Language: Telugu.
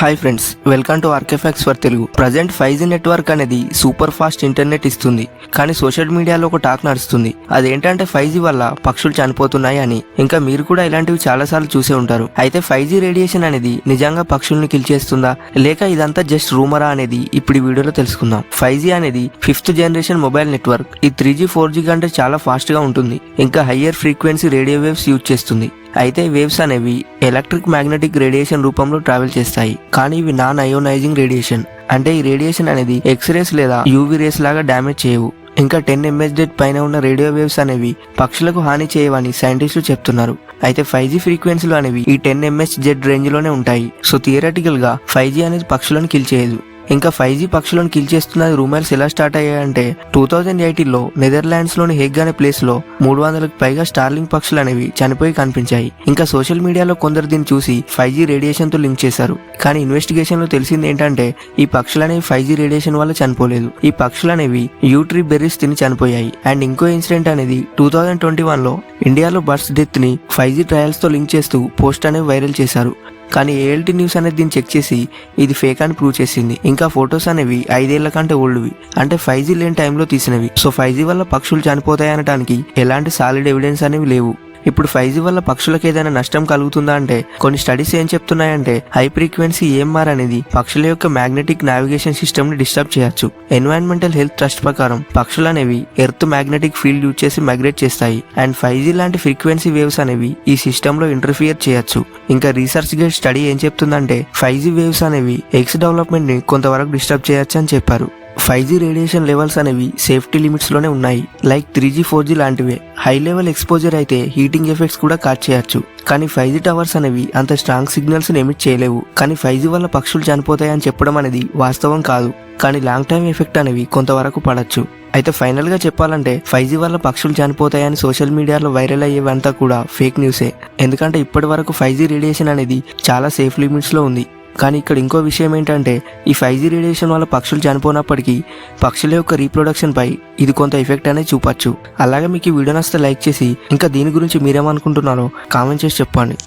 Hi friends welcome to ఆర్కెఫాక్స్ for Telugu present five G network అనేది సూపర్ ఫాస్ట్ ఇంటర్నెట్ ఇస్తుంది. కానీ సోషల్ మీడియాలో ఒక టాక్ నడుస్తుంది. అదేంటంటే ఫైవ్ జీ వల్ల పక్షులు చనిపోతున్నాయి అని. ఇంకా మీరు కూడా ఇలాంటివి చాలాసార్లు చూసే ఉంటారు. అయితే ఫైవ్ జీ రేడియేషన్ అనేది నిజంగా పక్షుల్ని కిల్చేస్తుందా లేక ఇదంతా జస్ట్ రూమరా అనేది ఇప్పుడు వీడియోలో తెలుసుకుందాం. ఫైవ్ జీ అనేది ఫిఫ్త్ జనరేషన్ మొబైల్ నెట్వర్క్ ఈ త్రీ జీ ఫోర్ జీ కంటే చాలా ఫాస్ట్గా ఉంటుంది. ఇంకా higher frequency radio waves use చేస్తుంది. అయితే వేవ్స్ అనేవి ఎలక్ట్రిక్ మ్యాగ్నెటిక్ రేడియేషన్ రూపంలో ట్రావెల్ చేస్తాయి. కానీ ఇవి నాన్ అయోనైజింగ్ రేడియేషన్. అంటే ఈ రేడియేషన్ అనేది ఎక్స్రేస్ లేదా యూవీ రేస్ లాగా డ్యామేజ్ చేయవు. ఇంకా టెన్ ఎంఎస్ డెట్ పైన ఉన్న రేడియో వేవ్స్ అనేవి పక్షులకు హాని చేయవని సైంటిస్టులు చెప్తున్నారు. అయితే ఫైవ్ జీ ఫ్రీక్వెన్సీలు అనేవి ఈ టెన్ ఎంఎస్ జెడ్ రేంజ్లోనే ఉంటాయి. సో థియరటికల్గా ఫైవ్ జీ అనేది పక్షులను కిల్ చేయదు. ఇంకా ఫైవ్ జీ పక్షులను కిల్ చేస్తున్న రూమర్స్ ఎలా స్టార్ట్ అయ్యాయంటే టూ థౌజండ్ ఎయిటీన్లో నెదర్లాండ్స్లోని హెగ్ అనే ప్లేస్లో మూడు వందలకు పైగా స్టార్లింగ్ పక్షులు అనేవి చనిపోయి కనిపించాయి. ఇంకా సోషల్ మీడియాలో కొందరు దీన్ని చూసి ఫైవ్ జీ రేడియేషన్తో లింక్ చేశారు. కానీ ఇన్వెస్టిగేషన్లో తెలిసింది ఏంటంటే ఈ పక్షులనేవి ఫైవ్ జీ రేడియేషన్ వల్ల చనిపోలేదు. ఈ పక్షులు అనేవి యూట్రీ బెర్రీస్ తిని చనిపోయాయి. అండ్ ఇంకో ఇన్సిడెంట్ అనేది టూ థౌజండ్ ట్వంటీ వన్లో ఇండియాలో బర్డ్స్ డెత్ని ఫైవ్ జీ ట్రయల్స్తో లింక్ చేస్తూ పోస్ట్ అనేవి వైరల్ చేశారు. కానీ ఏఎల్టీ న్యూస్ అనేది దీన్ని చెక్ చేసి ఇది ఫేక్ అని ప్రూవ్ చేసింది. ఇంకా ఫొటోస్ అనేవి ఐదేళ్ళ కంటే ఓల్డ్వి అంటే ఫైవ్ జీ లేని టైంలో తీసినవి. సో ఫైవ్ జీ వల్ల పక్షులు చనిపోతాయి అనడానికి ఎలాంటి సాలిడ్ ఎవిడెన్స్ అనేవి లేవు. ఇప్పుడు ఫైవ్ జీ వల్ల పక్షులకు ఏదైనా నష్టం కలుగుతుందా అంటే కొన్ని స్టడీస్ ఏం చెప్తున్నాయంటే హై ఫ్రీక్వెన్సీ ఏఎంఆర్ అనేది పక్షుల యొక్క మ్యాగ్నెటిక్ నావిగేషన్ సిస్టమ్ని డిస్టర్బ్ చేయొచ్చు. ఎన్వైరన్మెంటల్ హెల్త్ ట్రస్ట్ ప్రకారం పక్షులు అనేవి ఎర్త్ మ్యాగ్నెటిక్ ఫీల్డ్ యూజ్ చేసి మైగ్రేట్ చేస్తాయి. అండ్ ఫైవ్ జీ లాంటి ఫ్రీక్వెన్సీ వేవ్స్ అనేవి ఈ సిస్టమ్లో ఇంటర్ఫియర్ చేయొచ్చు. ఇంకా రీసెర్చ్ గేట్ స్టడీ ఏం చెప్తుందంటే ఫైవ్ జీ వేవ్స్ అనేవి ఎక్స్ డెవలప్మెంట్ని కొంతవరకు డిస్టర్బ్ చేయొచ్చు అని చెప్పారు. ఫైవ్ జీ రేడియేషన్ లెవెల్స్ అనేవి సేఫ్టీ లిమిట్స్లోనే ఉన్నాయి. Like three G four G లాంటివే. High level exposure అయితే హీటింగ్ ఎఫెక్ట్స్ కూడా కాట్ చేయొచ్చు. కానీ ఫైవ్ జీ టవర్స్ అనేవి అంత స్ట్రాంగ్ సిగ్నల్స్ ఎమిట్ చేయలేవు. కానీ ఫైవ్ జీ వల్ల పక్షులు చనిపోతాయని చెప్పడం అనేది వాస్తవం కాదు. కానీ లాంగ్ టైం ఎఫెక్ట్ అనేవి కొంతవరకు పడచ్చు. అయితే ఫైనల్గా చెప్పాలంటే ఫైవ్ జీ వల్ల పక్షులు చనిపోతాయని సోషల్ మీడియాలో వైరల్ అయ్యేవంతా కూడా ఫేక్ న్యూసే. ఎందుకంటే ఇప్పటి వరకు ఫైవ్ జీ రేడియేషన్ అనేది చాలా సేఫ్ లిమిట్స్లో ఉంది. కానీ ఇక్కడ ఇంకో విషయం ఏంటంటే ఈ ఫైవ్ జీ రేడియేషన్ వల్ల పక్షులు చనిపోయినప్పటికీ పక్షుల యొక్క రీప్రొడక్షన్ పై ఇది కొంత ఎఫెక్ట్ అనేది చూపచ్చు. అలాగే మీకు ఈ వీడియో నచ్చితే లైక్ చేసి ఇంకా దీని గురించి మీరేమనుకుంటున్నారో కామెంట్ చేసి చెప్పండి.